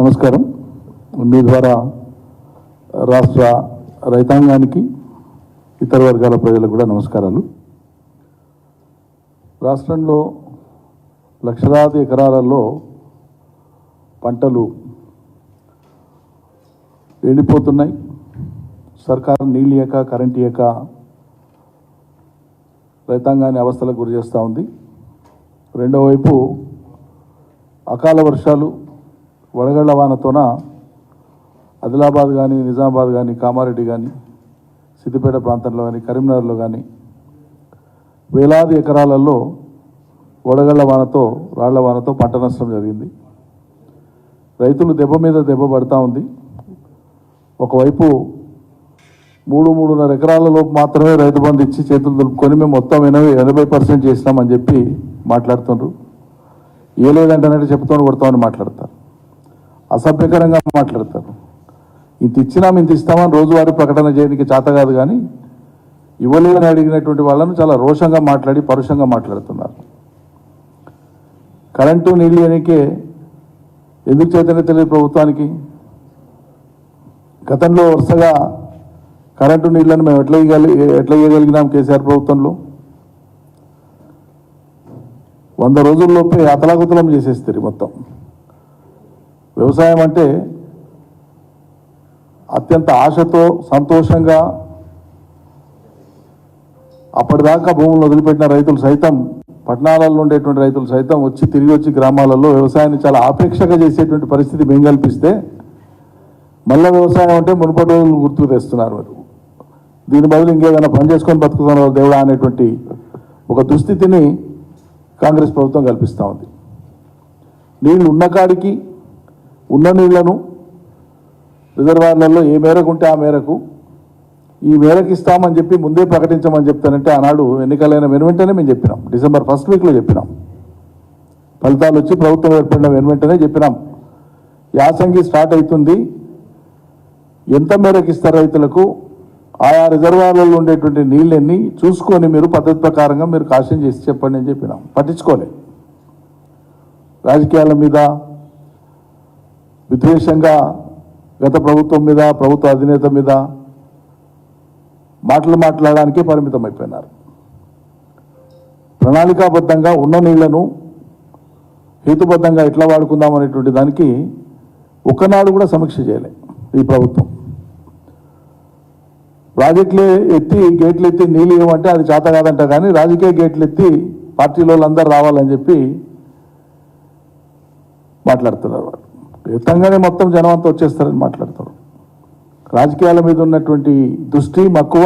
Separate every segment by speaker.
Speaker 1: నమస్కారం. మీ ద్వారా రాష్ట్ర రైతాంగానికి ఇతర వర్గాల ప్రజలకు కూడా నమస్కారాలు. రాష్ట్రంలో లక్షలాది ఎకరాలలో పంటలు ఎండిపోతున్నాయి. సర్కారు నీళ్ళు ఇయ్యక కరెంట్ ఇయ్యక రైతాంగాన్ని అవస్థలకు గురి చేస్తూ ఉంది. రెండో వైపు అకాల వర్షాలు వడగళ్ళ వానతోన? ఆదిలాబాద్ కానీ నిజామాబాద్ కానీ కామారెడ్డి కానీ సిద్దిపేట ప్రాంతంలో కానీ కరీంనగర్లో కానీ వేలాది ఎకరాలలో వడగళ్ళ వానతో రాళ్ళ వానతో పంట నష్టం జరిగింది. రైతులు దెబ్బ మీద దెబ్బ పడతా ఉంది. ఒకవైపు మూడు మూడున్నర ఎకరాలలోపు మాత్రమే రైతు బంధు ఇచ్చి చేతులు దులుపుకొని మేము మొత్తం ఎనభై ఎనభై పర్సెంట్ చేసినామని చెప్పి మాట్లాడుతున్నారు ఏ లేదంటే చెప్తాను కొడతామని మాట్లాడతారు అసభ్యకరంగా మాట్లాడతారు. ఇంత ఇచ్చినాం ఇంత ఇస్తామని రోజువారీ ప్రకటన చేయడానికి చేత కాదు కానీ ఇవ్వలేదని అడిగినటువంటి వాళ్ళను చాలా రోషంగా మాట్లాడి పరుషంగా మాట్లాడుతున్నారు. కరెంటు నీళ్ళు అనేకే ఎందుకు చైతన్య తెలియదు ప్రభుత్వానికి? గతంలో వరుసగా కరెంటు నీళ్ళను మేము ఎట్లా ఇవ్వగలి ఎట్లా ఇవ్వగలిగినాం కేసీఆర్ ప్రభుత్వంలో? వంద రోజుల్లోపే అతలాకుతలం చేసేస్తారు మొత్తం. వ్యవసాయం అంటే అత్యంత ఆశతో సంతోషంగా అప్పటిదాకా భూములు వదిలిపెట్టిన రైతులు సైతం పట్టణాలలో ఉండేటువంటి రైతులు సైతం వచ్చి తిరిగి వచ్చి గ్రామాలలో వ్యవసాయాన్ని చాలా ఆపేక్షగా చేసేటువంటి పరిస్థితి మేము కల్పిస్తే మళ్ళీ వ్యవసాయం అంటే మునుపటి రోజులు గుర్తుకు తెస్తున్నారు వారు దీని బదులు ఇంకేదైనా పని చేసుకొని బతుకుతున్నారు దేవుడా అనేటువంటి ఒక దుస్థితిని కాంగ్రెస్ ప్రభుత్వం కల్పిస్తూ ఉంది. నీళ్ళు ఉన్న కాడికి ఉన్న నీళ్ళను రిజర్వాయర్లలో ఏ మేరకు ఉంటే ఆ మేరకు ఈ మేరకు ఇస్తామని చెప్పి ముందే ప్రకటించమని చెప్తానంటే ఆనాడు ఎన్నికలైన వెను వెంటనే మేము చెప్పినాం. డిసెంబర్ ఫస్ట్ వీక్లో చెప్పినాం. ఫలితాలు వచ్చి ప్రభుత్వం ఏర్పడిన వెనువెంటనే చెప్పినాం. యాసంగి స్టార్ట్ అవుతుంది. ఎంత మేరకు ఇస్తారు రైతులకు? ఆయా రిజర్వాయర్లలో ఉండేటువంటి నీళ్ళన్నీ? చూసుకొని మీరు పద్ధతి ప్రకారంగా మీరు కాషన్ చేసి చెప్పండి అని చెప్పినాం. పట్టించుకోలే. రాజకీయాల మీద విద్వేషంగా గత ప్రభుత్వం మీద ప్రభుత్వ అధినేత మీద మాటలు మాట్లాడడానికే పరిమితం అయిపోయినారు ప్రణాళికాబద్ధంగా ఉన్న నీళ్ళను హేతుబద్ధంగా ఎట్లా వాడుకుందాం అనేటువంటి దానికి ఒక్కనాడు కూడా సమీక్ష చేయలే ఈ ప్రభుత్వం. ప్రాజెక్టులు ఎత్తి గేట్లు ఎత్తి నీళ్ళు ఇవ్వమంటే అది చేత కాదంట కానీ రాజకీయ గేట్లు ఎత్తి పార్టీలో వాళ్ళందరూ రావాలని చెప్పి మాట్లాడుతున్నారు వాళ్ళు. యుద్ధంగానే మొత్తం జనం అంతా వచ్చేస్తారని మాట్లాడతారు. రాజకీయాల మీద ఉన్నటువంటి దృష్టి మక్కువ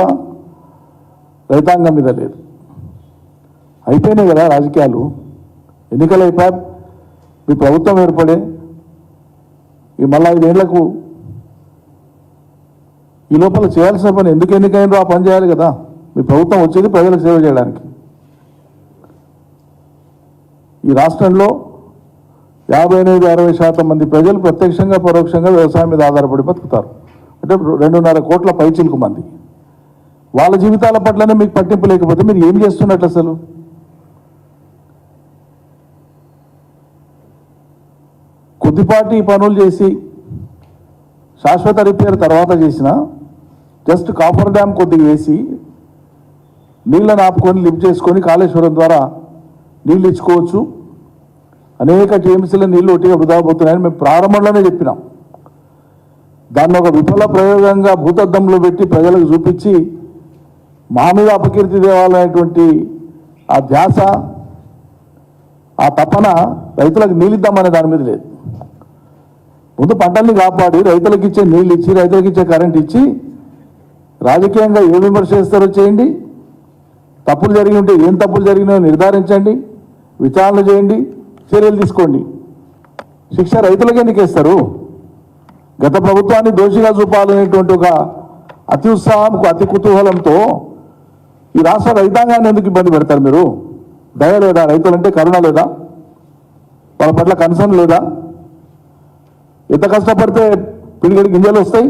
Speaker 1: రైతాంగం మీద లేదు. అయిపోయినాయి కదా రాజకీయాలు. ఎన్నికలు అయిపోయా మీ ప్రభుత్వం ఏర్పడే ఈ మళ్ళా ఐదేళ్ళకు ఈ లోపల చేయాల్సిన పని ఎందుకు ఎన్నికైందో ఆ పని చేయాలి కదా. మీ ప్రభుత్వం వచ్చేది ప్రజలకు సేవ చేయడానికి. ఈ రాష్ట్రంలో యాభై ఎనిమిది అరవై శాతం మంది ప్రజలు ప్రత్యక్షంగా పరోక్షంగా వ్యవసాయం మీద ఆధారపడి బతుకుతారు. అంటే రెండున్నర కోట్ల పైచిలకు మంది. వాళ్ళ జీవితాల పట్లనే మీకు పట్టింపు లేకపోతే మీరు ఏం చేస్తున్నట్లు అసలు? కొద్దిపాటి పనులు చేసి శాశ్వత రిపేర్ తర్వాత చేసిన జస్ట్ కాఫర్ డ్యామ్ కొద్దిగా వేసి నీళ్ళని ఆపుకొని లిఫ్ట్ చేసుకొని కాళేశ్వరం ద్వారా నీళ్ళు ఇచ్చుకోవచ్చు. అనేక టీఎంసీల నీళ్ళు ఒట్టిగా వృధా పోతున్నాయని మేము ప్రారంభంలోనే చెప్పినాం. దాన్ని ఒక విఫల ప్రయోగంగా భూతద్దంలో పెట్టి ప్రజలకు చూపించి మా మీద అపకీర్తి తేవాలనేటువంటి ఆ ధ్యాస ఆ తపన రైతులకు నీళ్ళిద్దామనే దాని మీద లేదు. ముందు పంటల్ని కాపాడి రైతులకు ఇచ్చే నీళ్ళు ఇచ్చి రైతులకు ఇచ్చే కరెంట్ ఇచ్చి రాజకీయంగా ఏ విమర్శ చేస్తారో చేయండి. తప్పులు జరిగి ఉంటే ఏం తప్పులు జరిగినాయో నిర్ధారించండి. విచారణ చేయండి. చర్యలు తీసుకోండి. శిక్ష రైతులకు ఎందుకు వేస్తారు? గత ప్రభుత్వాన్ని దోషిగా చూపాలనేటువంటి ఒక అతి ఉత్సాహంకు అతి కుతూహలంతో ఈ రాష్ట్ర రైతాంగాన్ని ఎందుకు ఇబ్బంది పెడతారు మీరు? దయ లేదా? రైతులంటే కరుణ లేదా? వాళ్ళ పట్ల కన్సర్న్ లేదా? ఎంత కష్టపడితే పిడిగడి గింజలు వస్తాయి?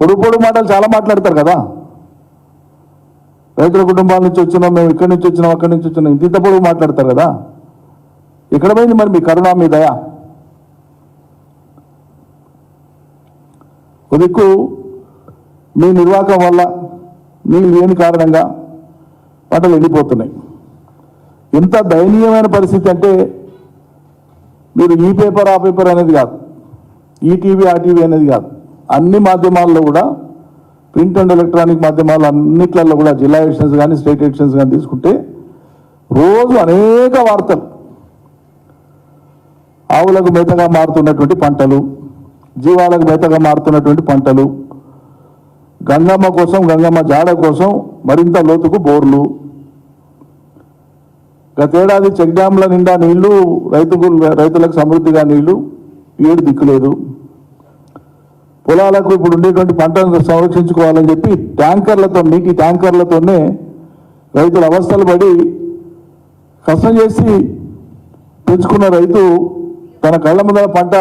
Speaker 1: పొడుగు పొడుగు మాటలు చాలా మాట్లాడతారు కదా. రైతుల కుటుంబాల నుంచి వచ్చినాం మేము ఇక్కడి నుంచి వచ్చినాం అక్కడి నుంచి వచ్చినాం ఇంత ఇంత పొడుగు మాట్లాడతారు కదా. ఎక్కడ పోయింది మరి మీ కరుణ మీ దయ. ఒక మీ నిర్వాహకం వల్ల నీళ్ళు లేని కారణంగా పంటలు ఎండిపోతున్నాయి. ఎంత దయనీయమైన పరిస్థితి అంటే మీరు ఈ పేపర్ ఆ పేపర్ అనేది కాదు. ఈ టీవీ ఆ టీవీ అనేది కాదు. అన్ని మాధ్యమాల్లో కూడా ప్రింట్ అండ్ ఎలక్ట్రానిక్ మాధ్యమాలు అన్నిట్లలో కూడా జిల్లా ఎడిషన్స్ కానీ స్టేట్ ఎడిషన్స్ కానీ తీసుకుంటే రోజు అనేక వార్తలు ఆవులకు మేతగా మారుతున్నటువంటి పంటలు జీవాలకు మేతగా మారుతున్నటువంటి పంటలు గంగమ్మ కోసం గంగమ్మ జాడ కోసం మరింత లోతుకు బోర్లు. గతేడాది చెక్ డ్యాంల నిండా నీళ్ళు రైతుకు రైతులకు సమృద్ధిగా నీళ్ళు ఏడు దిక్కులేదు పొలాలకు ఇప్పుడు ఉండేటువంటి పంటలను సంరక్షించుకోవాలని చెప్పి ట్యాంకర్లతో నీటి ట్యాంకర్లతోనే రైతుల అవస్థలు పడి కష్టం చేసి పెంచుకున్న రైతు తన కళ్ళ ముందర పంట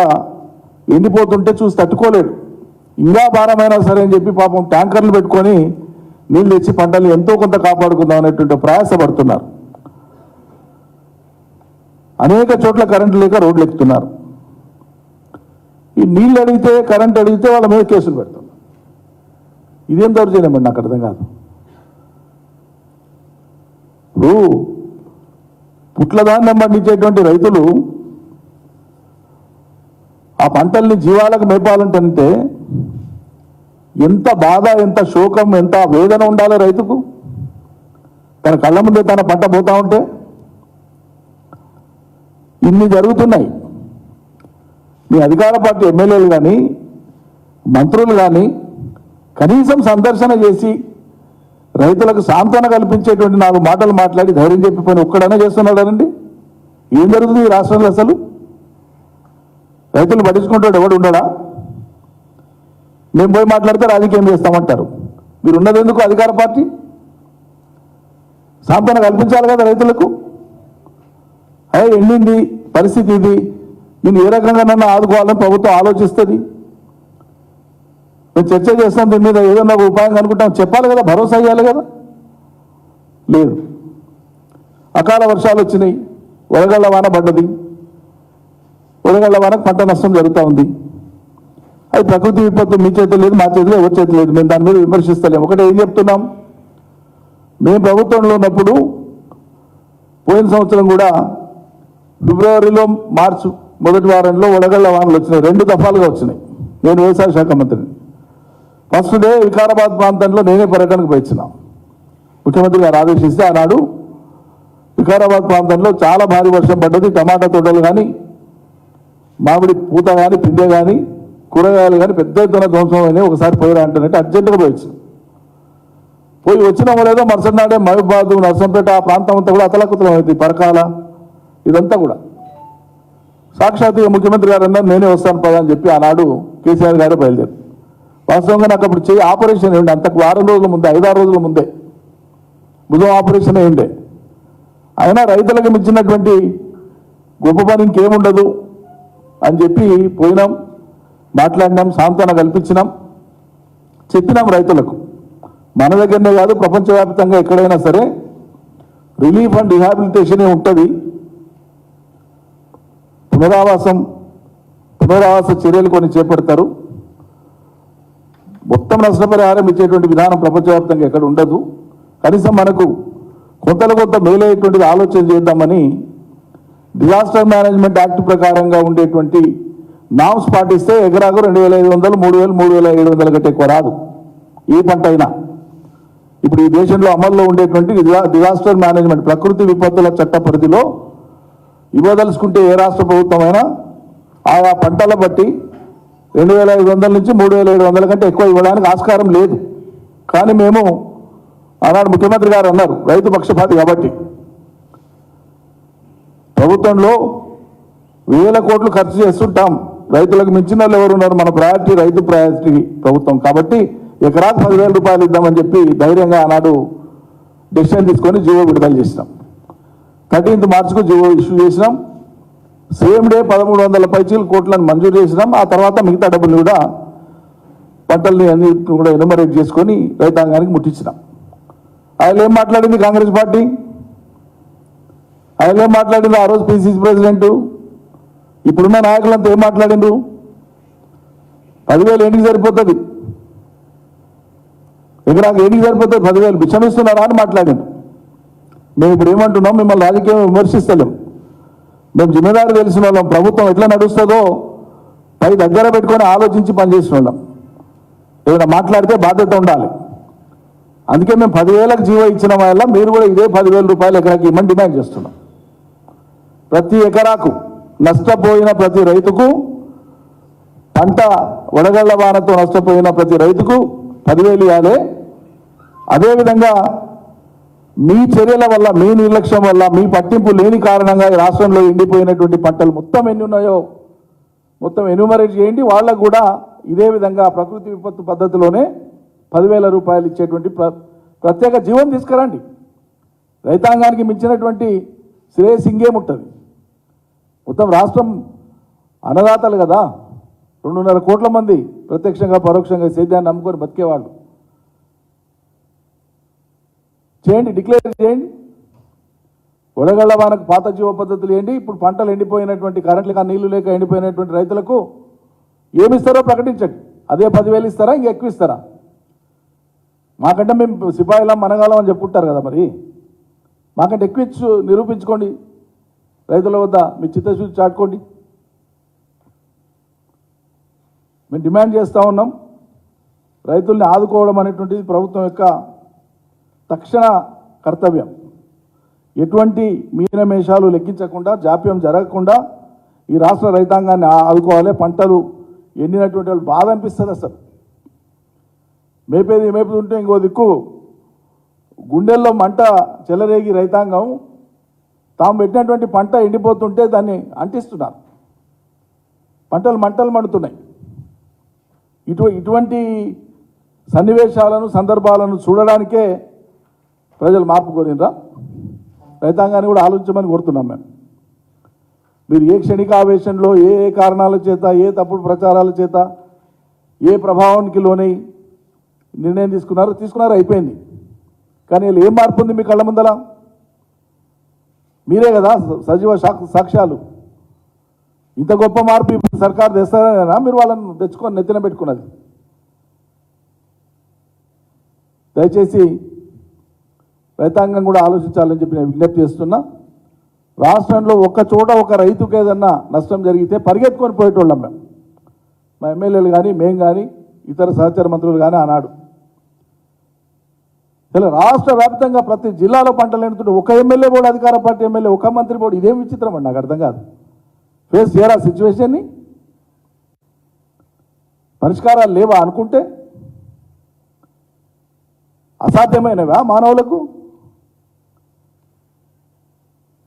Speaker 1: ఎండిపోతుంటే చూసి తట్టుకోలేడు. ఇంకా భారమైనా సరే అని చెప్పి పాపం ట్యాంకర్లు పెట్టుకొని నీళ్ళు తెచ్చి పంటలు ఎంతో కొంత కాపాడుకుందాం అనేటువంటి ప్రయాసపడుతున్నారు. అనేక చోట్ల కరెంటు లేక రోడ్లు ఎక్కుతున్నారు. ఈ నీళ్ళు అడిగితే కరెంట్ అడిగితే వాళ్ళ మీద కేసులు పెడుతున్నారు ఇదేం దౌర్జన్యమండి నాకు అర్థం కాదు. ఇప్పుడు పుట్లదాన్ని పండించేటువంటి రైతులు ఆ పంటల్ని జీవాలకు మేపాలంటే ఎంత బాధ ఎంత శోకం ఎంత వేదన ఉండాలి రైతుకు? తన కళ్ళ ముందే తన పంట పోతా ఉంటే? ఇన్ని జరుగుతున్నాయి. మీ అధికార పార్టీ ఎమ్మెల్యేలు కానీ మంత్రులు కానీ కనీసం సందర్శన చేసి రైతులకు సాంత్వన కల్పించేటువంటి నాలుగు మాటలు మాట్లాడి ధైర్యం చెప్పి పని ఒక్కడైనా చేస్తున్నాడనండి? ఏం జరుగుతుంది ఈ రాష్ట్రంలో అసలు? రైతులు పట్టించుకుంటాడు ఎవడు ఉండడా? మేము పోయి మాట్లాడితే రాజకీయం చేస్తామంటారు. మీరు ఉన్నది ఎందుకు అధికార పార్టీ? సాంతన కల్పించాలి కదా రైతులకు. అదే ఎండింది? పరిస్థితి ఇది. దీన్ని ఏ రకంగా నన్ను ఆదుకోవాలని ప్రభుత్వం ఆలోచిస్తుంది? మేము చర్చ చేస్తాం దీని మీద ఏదన్నా ఒక ఉపాయం కనుకుంటాం చెప్పాలి కదా భరోసా ఇవ్వాలి కదా? లేదు. అకాల వర్షాలు వచ్చినాయి. వరగళ్ళ వాన పడ్డది. వడగళ్ళ వరకు పంట నష్టం జరుగుతూ ఉంది. అది ప్రకృతి విపత్తు మీ చేతిలో లేదు మా చేతిలో ఎవరి చేతిలో లేదు. మేము దాని మీద విమర్శిస్తలేము. ఒకటి ఏం చెప్తున్నాం? మేము ప్రభుత్వంలో ఉన్నప్పుడు పోయిన సంవత్సరం కూడా ఫిబ్రవరిలో మార్చి మొదటి వారంలో వడగళ్ళ వానలు వచ్చినాయి. రెండు దఫాలుగా వచ్చినాయి. నేను వ్యవసాయ శాఖ మంత్రిని. ఫస్ట్ డే వికారాబాద్ ప్రాంతంలో నేనే పర్యటనకు పోయించిన ముఖ్యమంత్రి గారు ఆదేశిస్తే ఆనాడు వికారాబాద్ ప్రాంతంలో చాలా భారీ వర్షం పడ్డది. టమాటా తోటలు కానీ మామిడి పూత కానీ పిందె కానీ కూరగాయలు కానీ పెద్ద ఎత్తున ధ్వంసం అయినాయి. ఒకసారి పోయిరా అంటున్నట్టు అర్జెంటుగా పోయొచ్చు. పోయి వచ్చినామో లేదో మరుసటి నాడే మహబూబాద్ నర్సంపేట ఆ ప్రాంతం అంతా కూడా అతలకుతలం అవుతుంది పరకాల. ఇదంతా కూడా. సాక్షాత్ ముఖ్యమంత్రి గారు అన్నారు నేనే వస్తాను పదా అని చెప్పి ఆనాడు కేసీఆర్ గారే బయలుదేరు వాస్తవంగా నాకు అప్పుడు చేయి ఆపరేషన్ ఏంటి అంతకు వారం రోజుల ముందే ఐదారు రోజుల ముందే. బుధం ఆపరేషన్ ఏంటి అయినా రైతులకు మించినటువంటి గొప్ప పని ఇంకేముండదు. అని చెప్పి పోయినాం మాట్లాడినాం సాంతన కల్పించినాం చెప్పినాం రైతులకు. మన దగ్గరనే కాదు ప్రపంచవ్యాప్తంగా ఎక్కడైనా సరే రిలీఫ్ అండ్ రిహాబిలిటేషనే ఉంటుంది. పునరావాసం పునరావాస చర్యలు కొన్ని చేపడతారు. మొత్తం నష్టపరిహారం ఇచ్చేటువంటి విధానం ప్రపంచవ్యాప్తంగా ఎక్కడ ఉండదు. కనీసం మనకు కొంతలో కొంత మేలయ్యేటువంటిది ఆలోచన చేద్దామని డిజాస్టర్ మేనేజ్మెంట్ యాక్ట్ ప్రకారంగా ఉండేటువంటి నామ్స్ పాటిస్తే ఎకరాకు రెండు వేల ఐదు వందలు మూడు వేలు మూడు వేల ఏడు వందల కంటే ఎక్కువ రాదు. ఏ పంట అయినా. ఇప్పుడు ఈ దేశంలో అమల్లో ఉండేటువంటి డిజాస్టర్ మేనేజ్మెంట్ ప్రకృతి విపత్తుల చట్ట పరిధిలో ఇవ్వదలుచుకుంటే ఏ రాష్ట్ర ప్రభుత్వమైనా ఆయా పంటల బట్టి రెండు వేల ఐదు వందల నుంచి మూడు వేల ఏడు వందల కంటే ఎక్కువ ఇవ్వడానికి ఆస్కారం లేదు. కానీ మేము ఆనాడు ముఖ్యమంత్రి గారు అన్నారు రైతు పక్షపాతి కాబట్టి. ప్రభుత్వంలో వేల కోట్లు ఖర్చు చేస్తుంటాం. రైతులకు మించిన వాళ్ళు ఎవరు ఉన్నారు? మన ప్రయారిటీ రైతు ప్రయారిటీ ప్రభుత్వం. కాబట్టి ఎకరాకు పదివేల రూపాయలు ఇద్దామని చెప్పి ధైర్యంగా ఆనాడు డెసిషన్ తీసుకొని జీవో విడుదల చేసినాం. థర్టీన్త్ మార్చ్కు జీవో ఇష్యూ చేసినాం. సేమ్ డే పదమూడు వందల పైచీల కోట్లను మంజూరు చేసినాం. ఆ తర్వాత మిగతా డబ్బులు కూడా పంటల్ని అన్ని కూడా ఎనుమరేట్ చేసుకొని రైతాంగానికి ముట్టించినాం. ఆయన ఏం మాట్లాడింది కాంగ్రెస్ పార్టీ? ఆయన ఏం మాట్లాడింది ఆ రోజు పిసిసి ప్రెసిడెంట్ ఇప్పుడున్న నాయకులంతా ఏం మాట్లాడిండ్రు? పదివేలు ఏంటికి సరిపోతుంది? ఎకరాకు ఏంటికి సరిపోతుంది? పదివేలు బిచ్చమిస్తున్నారా అని మాట్లాడిండు. మేము ఇప్పుడు ఏమంటున్నాం? మిమ్మల్ని రాజకీయం విమర్శిస్తలేం. మేము జిమ్మేదారు తెలిసిన వాళ్ళం. ప్రభుత్వం ఎట్లా నడుస్తుందో పై దగ్గర పెట్టుకొని ఆలోచించి పనిచేసిన వాళ్ళం. ఏదైనా మాట్లాడితే బాధ్యత ఉండాలి. అందుకే మేము పదివేలకు జీవో ఇచ్చిన వల్ల మీరు కూడా ఇదే పదివేల రూపాయలు ఎకరాకి ఇమ్మని డిమాండ్ చేస్తున్నాం. ప్రతి ఎకరాకు నష్టపోయిన ప్రతి రైతుకు పంట వడగళ్ళ వానతో నష్టపోయిన ప్రతి రైతుకు పదివేలు ఇవ్వాలి. అదేవిధంగా మీ చర్యల వల్ల మీ నిర్లక్ష్యం వల్ల మీ పట్టింపు లేని కారణంగా ఈ రాష్ట్రంలో ఎండిపోయినటువంటి పంటలు మొత్తం ఎన్ని ఉన్నాయో మొత్తం ఎన్యూమరేట్ చేయండి. వాళ్ళకు కూడా ఇదే విధంగా ప్రకృతి విపత్తు పద్ధతిలోనే పదివేల రూపాయలు ఇచ్చేటువంటి ప్ర ప్రత్యేక జీవం తీసుకురండి. రైతాంగానికి మించినటువంటి శ్రేయస్ ఇంకేముంటుంది మొత్తం రాష్ట్రం అన్నదాతలు కదా. రెండున్నర కోట్ల మంది ప్రత్యక్షంగా పరోక్షంగా సేద్యాన్ని నమ్ముకొని బతికేవాళ్ళు చేయండి డిక్లేర్ చేయండి. వడగళ్ళ వానకు పాత జీవ పద్ధతులు ఏంటి? ఇప్పుడు పంటలు ఎండిపోయినటువంటి కరెంట్లు కానీ నీళ్ళు లేక ఎండిపోయినటువంటి రైతులకు ఏమి ఇస్తారో ప్రకటించండి. అదే పదివేలు ఇస్తారా? ఇంక ఎక్కువ ఇస్తారా? మాకంటే మేము సిపాయిలా మనగాలం అని చెప్పుకుంటారు కదా మరి. మాకంటే ఎక్కువ ఇచ్చు నిరూపించుకోండి. రైతుల వద్ద మీ చిత్తశుద్ధి చాటుకోండి. మేము డిమాండ్ చేస్తూ ఉన్నాం. రైతుల్ని ఆదుకోవడం అనేటువంటిది ప్రభుత్వం యొక్క తక్షణ కర్తవ్యం. ఎటువంటి మీనమేషాలు లెక్కించకుండా జాప్యం జరగకుండా ఈ రాష్ట్ర రైతాంగాన్ని ఆదుకోవాలి. పంటలు ఎండినటువంటి వాళ్ళు బాధ అనిపిస్తుంది అసలు. మేపేది మేపుతుంటే ఇంకో దిక్కు గుండెల్లో మంట చెలరేగి రైతాంగం తాము పెట్టినటువంటి పంట ఎండిపోతుంటే దాన్ని అంటిస్తున్నారు. పంటలు మంటలు మండుతున్నాయి. ఇటు ఇటువంటి సన్నివేశాలను సందర్భాలను చూడడానికే ప్రజలు మార్పు కోరినరా? రైతాంగాన్ని కూడా ఆలోచించమని కోరుతున్నాం మేము. మీరు ఏ క్షణికావేశంలో ఏ ఏ కారణాల చేత ఏ తప్పుడు ప్రచారాల చేత ఏ ప్రభావానికి లోనై నిర్ణయం తీసుకున్నారో తీసుకున్నారో అయిపోయింది. కానీ వీళ్ళు ఏం మార్పు ఉంది మీ కళ్ళ ముందల మీరే కదా సజీవ సాక్ష్యాలు. ఇంత గొప్ప మార్పు ఇప్పుడు సర్కారు తెస్తారనేనా? మీరు వాళ్ళని తెచ్చుకొని నెత్తిన పెట్టుకున్నది. దయచేసి రైతాంగం కూడా ఆలోచించాలని చెప్పి నేను విజ్ఞప్తి చేస్తున్నా. రాష్ట్రంలో ఒక్క చోట ఒక రైతుకు ఏదన్నా నష్టం జరిగితే పరిగెత్తుకొని పోయేటోళ్ళం మేము. మా ఎమ్మెల్యేలు కానీ మేము కానీ ఇతర సహచార మంత్రులు కానీ ఆనాడు. ఇలా రాష్ట్ర వ్యాప్తంగా ప్రతి జిల్లాలో పంటలు ఎండుతుంటే ఒక ఎమ్మెల్యే బోర్డు అధికార పార్టీ ఎమ్మెల్యే ఒక మంత్రి బోర్డు ఇదేం విచిత్రం అండి నాకు అర్థం కాదు. ఫేస్ చేయరా సిచ్యువేషన్ని పరిష్కారాలు లేవా అనుకుంటే? అసాధ్యమైనవా మానవులకు?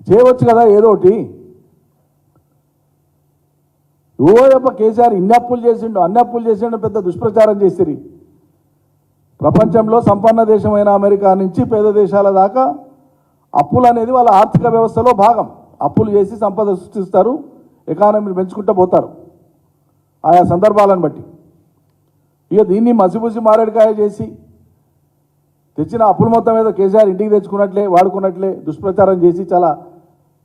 Speaker 1: చేయవచ్చు కదా ఏదో ఒకటి. ఓయప్ప కేసీఆర్ ఇన్ని అప్పులు చేసిండు అన్ని అప్పులు చేసిండు పెద్ద దుష్ప్రచారం చేసిరి ప్రపంచంలో సంపన్న దేశమైన అమెరికా నుంచి పేద దేశాల దాకా అప్పులు అనేది వాళ్ళ ఆర్థిక వ్యవస్థలో భాగం. అప్పులు చేసి సంపద సృష్టిస్తారు ఎకానమీని పెంచుకుంటూ పోతారు. ఆయా సందర్భాలను బట్టి. ఇక దీన్ని మసిబుసి మారేడుకాయ చేసి తెచ్చిన అప్పుల మొత్తం ఏదో కేసీఆర్ ఇంటికి తెచ్చుకున్నట్లే వాడుకున్నట్లే దుష్ప్రచారం చేసి చాలా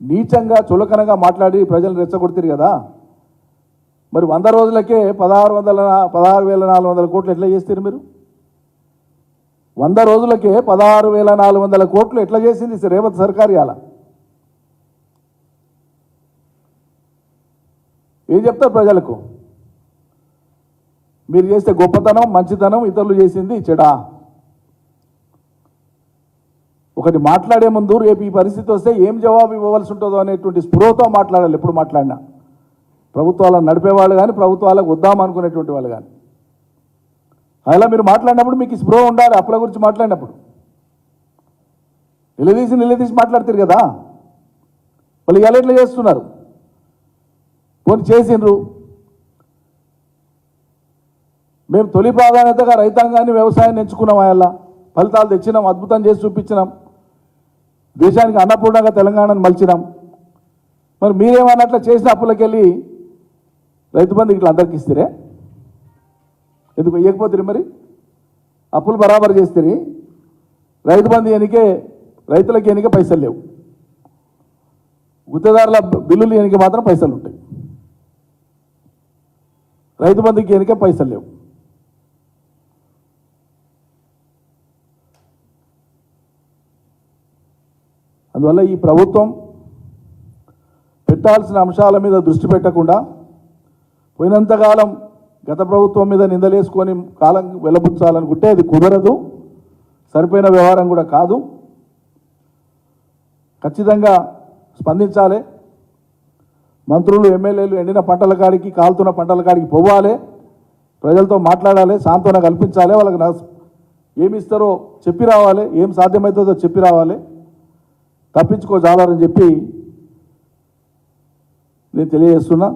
Speaker 1: నీచంగా చులకనగా మాట్లాడి ప్రజలను రెచ్చగొడుతారు కదా. మరి వంద రోజులకే పదహారు వందల పదహారు వేల నాలుగు వందల కోట్లు ఎట్లా చేస్తారు మీరు? వంద రోజులకే పదహారు వేల నాలుగు వందల కోట్లు ఎట్లా చేసింది రేవంత్ సర్కార్ ఇలా ఏం చెప్తారు ప్రజలకు? మీరు చేస్తే గొప్పతనం మంచితనం ఇతరులు చేసింది చెడా. ఒకటి మాట్లాడే ముందు రేపు ఈ పరిస్థితి వస్తే ఏం జవాబు ఇవ్వవలసి ఉంటుందో అనేటువంటి స్పృహతో మాట్లాడాలి. ఎప్పుడు మాట్లాడినా? ప్రభుత్వాలను నడిపేవాళ్ళు కానీ ప్రభుత్వాలకు వద్దాం అనుకునేటువంటి వాళ్ళు కానీ అలా మీరు మాట్లాడినప్పుడు మీకు ఈ స్పృహ ఉండాలి అప్పుల గురించి మాట్లాడినప్పుడు. నిలదీసి నిలదీసి మాట్లాడతారు కదా. వాళ్ళు ఇలా ఎట్లా చేస్తున్నారు? పోనీ చేసిండ్రు. మేము తొలి ప్రాధాన్యతగా రైతాంగాన్ని వ్యవసాయాన్ని ఎంచుకున్నాం అలా ఫలితాలు తెచ్చినాం అద్భుతం చేసి చూపించినాం. దేశానికి అన్నపూర్ణంగా తెలంగాణను మలిచినాం. మరి మీరేమన్నట్లు అట్లా చేసిన అప్పులకి వెళ్ళి రైతు బంధు ఇట్లా అందరికి ఇస్తారే? ఎందుకు వేయకపోతే మరి? అప్పులు బరాబర్ చేస్తే రైతు బంధు ఎనికే రైతులకి ఎనికే పైసలు లేవు. గుత్తదారుల బిల్లులు ఎనిక మాత్రం పైసలు ఉంటాయి. రైతు బంధుకి ఎనికే పైసలు లేవు. అందువల్ల ఈ ప్రభుత్వం పెట్టాల్సిన అంశాల మీద దృష్టి పెట్టకుండా పోయినంతకాలం గత ప్రభుత్వం మీద నిందలేసుకొని కాలం వెలబుచ్చాలనుకుంటే అది కుదరదు. సరిపోయిన వ్యవహారం కూడా కాదు. ఖచ్చితంగా స్పందించాలి. మంత్రులు ఎమ్మెల్యేలు ఎండిన పంటల కాడికి కాలుతున్న పంటల కాడికి పోవాలి. ప్రజలతో మాట్లాడాలి సాంత్వన కల్పించాలి. వాళ్ళకి నా ఏమి ఇస్తారో చెప్పి రావాలి. ఏం సాధ్యమవుతుందో చెప్పి రావాలి. తప్పించుకోజాలని చెప్పి నేను తెలియజేస్తున్నా.